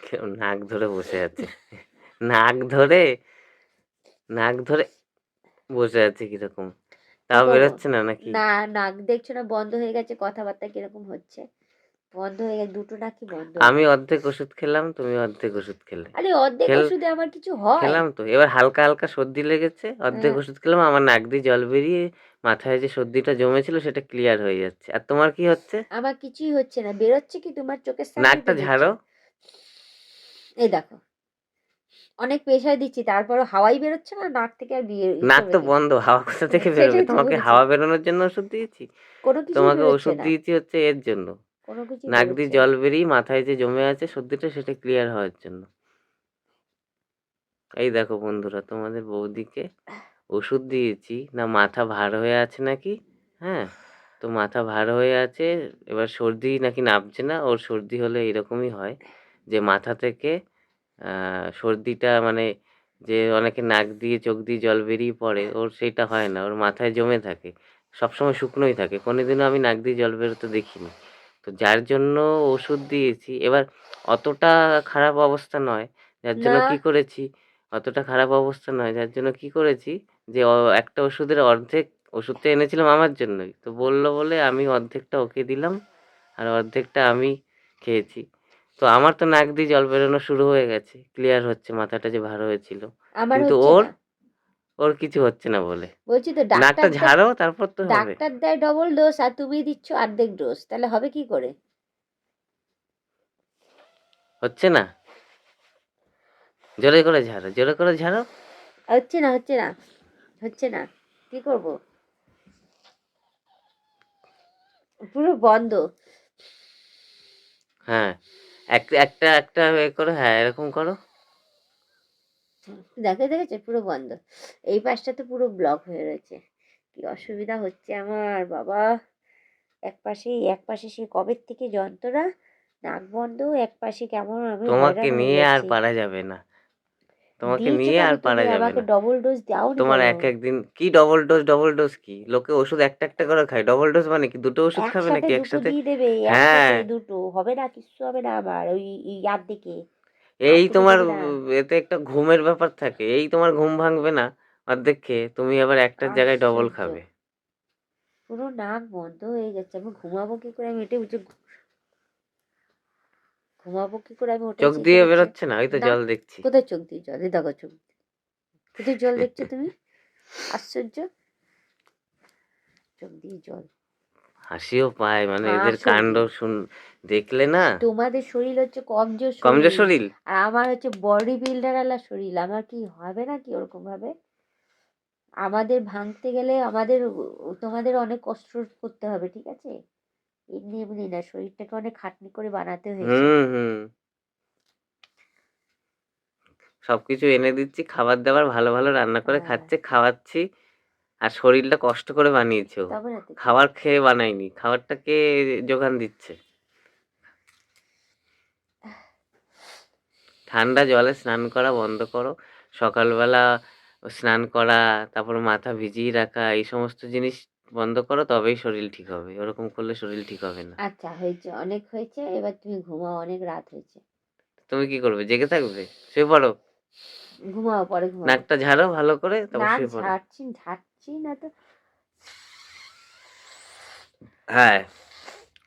কেউ নাক ধরে বসে আছে। নাক ধরে নাক ধরে বসে আছে কীরকম? তাও বেরোচ্ছে না নাকি? না নাক দেখছ না? বন্ধ হয়ে গেছে কথাবার্তা কীরকম হচ্ছে? বন্ধ হয়ে গেছে দুটো নাকি বন্ধ আমি অর্ধেক ওষুধ খেলাম তুমি অর্ধেক ওষুধ খেলে। আরে অর্ধেক ওষুধে আমার কিছু হয়? খেলাম তো এবার হালকা হালকা সর্দি লেগেছে অর্ধেক হ্যাঁ। ওষুধ খেলাম আমার নাক দিয়ে জল বেরিয়ে মাথায় যে সর্দিটা জমেছিল সেটা ক্লিয়ার হয়ে যাচ্ছে। আর তোমার কি হচ্ছে? আমার কিছুই হচ্ছে না। বেরোচ্ছে কি তোমার চোখের নাকটা ঝাড়ো। এই দেখো। অনেক প্রেশার দিচ্ছি তারপরও হাওয়াই বেরোচ্ছে না নাক থেকে আর বিয়ে নাক তো বন্ধ হাওয়া কোথা থেকে বেরোবে? তোমাকে। হাওয়া বেরোনোর জন্য ওষুধ দিয়েছি? তোমাকে ওষুধ দিয়েছি হচ্ছে এর জন্য। নাক দিয়ে জল বেরিয়ে মাথায় যে জমে আছে সর্দিটা সেটা ক্লিয়ার হওয়ার জন্য। এই দেখো বন্ধুরা তোমাদের বৌদিকে ওষুধ দিয়েছি। না মাথা ভার হয়ে আছে নাকি? হ্যাঁ তো মাথা ভার হয়ে আছে এবার সর্দি নাকি নামছে না ওর সর্দি হলে এরকমই হয়। যে মাথা থেকে সর্দিটা মানে যে অনেকে নাক দিয়ে চোখ দিয়ে জল বেরিয়ে পড়ে ওর সেটা হয় না। ওর মাথায় জমে থাকে। সবসময় শুকনোই থাকে। কোনোদিনও আমি নাক দিয়ে জল বেরোতে দেখিনি। তো যার জন্য ওষুধ দিয়েছি। এবার অতটা খারাপ অবস্থা নয়। যার জন্য। কি করেছি? অতটা খারাপ অবস্থা নয়। যার জন্য কি করেছি? যে একটা ওষুধের অর্ধেক ওষুধটা এনেছিলাম আমার জন্যই। তো বলল বলে আমি অর্ধেকটা ওকে দিলাম। আর অর্ধেকটা আমি খেয়েছি। তো আমার তো নাক দিয়ে জল বেরোনো শুরু হয়ে গেছে ক্লিয়ার হচ্ছে মাথাটা যে ভার হয়েছিল। আমার কিন্তু হচ্ছে ওর না। ওর কিছু হচ্ছে না বলে। বলছি তো নাকটা ডাক্তার ঝাড়ো তারপর তো হবে। ডাক্তার দেয় ডবল ডোজ আর তুমি দিচ্ছ অর্ধেক ডোজ তাহলে হবে কি করে? হচ্ছে না। জোরে করে ঝাড়ো জোরে করে ঝাড়ো। হচ্ছে না হচ্ছে না হচ্ছে না কি করব? পুরো বন্ধ। হ্যাঁ। এক একটা একটা এ করো হ্যাঁ এরকম করো। দেখে দেখেছে পুরো বন্ধ। এই পাশটা তো পুরো ব্লক হয়ে রয়েছে। কি অসুবিধা হচ্ছে আমার বাবা। এক পাশে এক পাশে সে কবে থেকে যন্ত্রণা? নাক বন্ধ এক পাশে কেমন আমি তোমাকে নিয়ে আর। পারা যাবে না। তোমাকে নিয়ে আর পারা যাবে না। ডবল ডোজ দাও তোমার এক একদিন কি ডবল ডোজ ডবল ডোজ কি? লোকে ওষুধ একটা একটা করে খায়। ডবল ডোজ মানে কি? দুটো ওষুধ খাবে নাকি একসাথে হ্যাঁ। দুটো। হবে না কিছু হবে না আমার ওই ইয়ার দিকে এই তোমার এতে একটা ঘুমের ব্যাপার থাকে। এই তোমার ঘুম ভাঙবে না অর্ধেক খেয়ে তুমি আবার একটার জায়গায় ডবল খাবে। পুরো নাক বন্ধ হয়ে যাচ্ছে আমি ঘুমাবো কি করে? আমি বুঝে ঘুমাবো কি করে? আমি চোখ দিয়ে বেরোচ্ছে না ওই তো জল দেখছি। কোথায় চোখ দিয়ে জল? এই দেখো চোখ। কোথায় জল দেখছ তুমি? আশ্চর্য। চোখ দিয়ে জল। হাসিও পায় মানে এদের কাণ্ড শুন দেখলে না তোমাদের শরীর হচ্ছে কমজোর কমজোর শরীর। আর আমার হচ্ছে বডি বিল্ডার আলা শরীর। আমার কি হবে না কি ওরকম ভাবে? আমাদের ভাঙতে গেলে আমাদের তোমাদের অনেক কষ্ট করতে হবে ঠিক আছে? এমনি এমনি না শরীরটাকে অনেক খাটনি করে বানাতে হয়েছে হুম হুম সবকিছু এনে দিচ্ছি খাবার দাবার ভালো ভালো রান্না করে হ্যাঁ। খাচ্ছে খাওয়াচ্ছি আর শরীরটা কষ্ট করে বানিয়েছো? খাবার খেয়ে বানাইনি খাবারটা কে যোগান দিচ্ছে ঠান্ডা জলে স্নান করা বন্ধ করো সকালবেলা স্নান করা তারপর মাথা ভিজিয়ে রাখা এই সমস্ত জিনিস বন্ধ করো তবেই শরীর ঠিক হবে। ওরকম করলে শরীর ঠিক হবে না। আচ্ছা হয়েছে অনেক হয়েছে এবার তুমি ঘুমাও অনেক রাত হয়েছে। তুমি কি করবে জেগে থাকবে? শুয়ে পড়ো? ঘুমাও পরে ঘুমাও। নাকটা ঝাড়ো ভালো করে তারপর শুয়ে পড়ো। ঝাড়ছি ঝাড়ছি না তো। হ্যাঁ।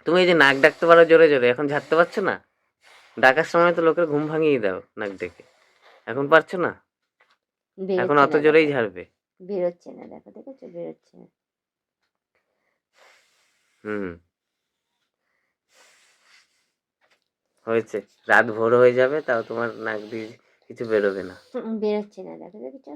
তুমি এই যে নাক ডাকতে পারো জোরে জোরে এখন ঝাড়তে পারছ না? ডাকার সময় তো লোকের ঘুম ভাঙিয়ে দাও নাক ডেকে। এখন পারছ না? এখন অত জোরেই ঝাড়বে। বেরোচ্ছে না দেখো দেখেছ? বেরোচ্ছে না। হুম। হয়েছে। রাত ভোর হয়ে যাবে, তাও তোমার নাক দিয়ে কিছু বেরোবে না। বেরোচ্ছে না, দেখো দেখেছ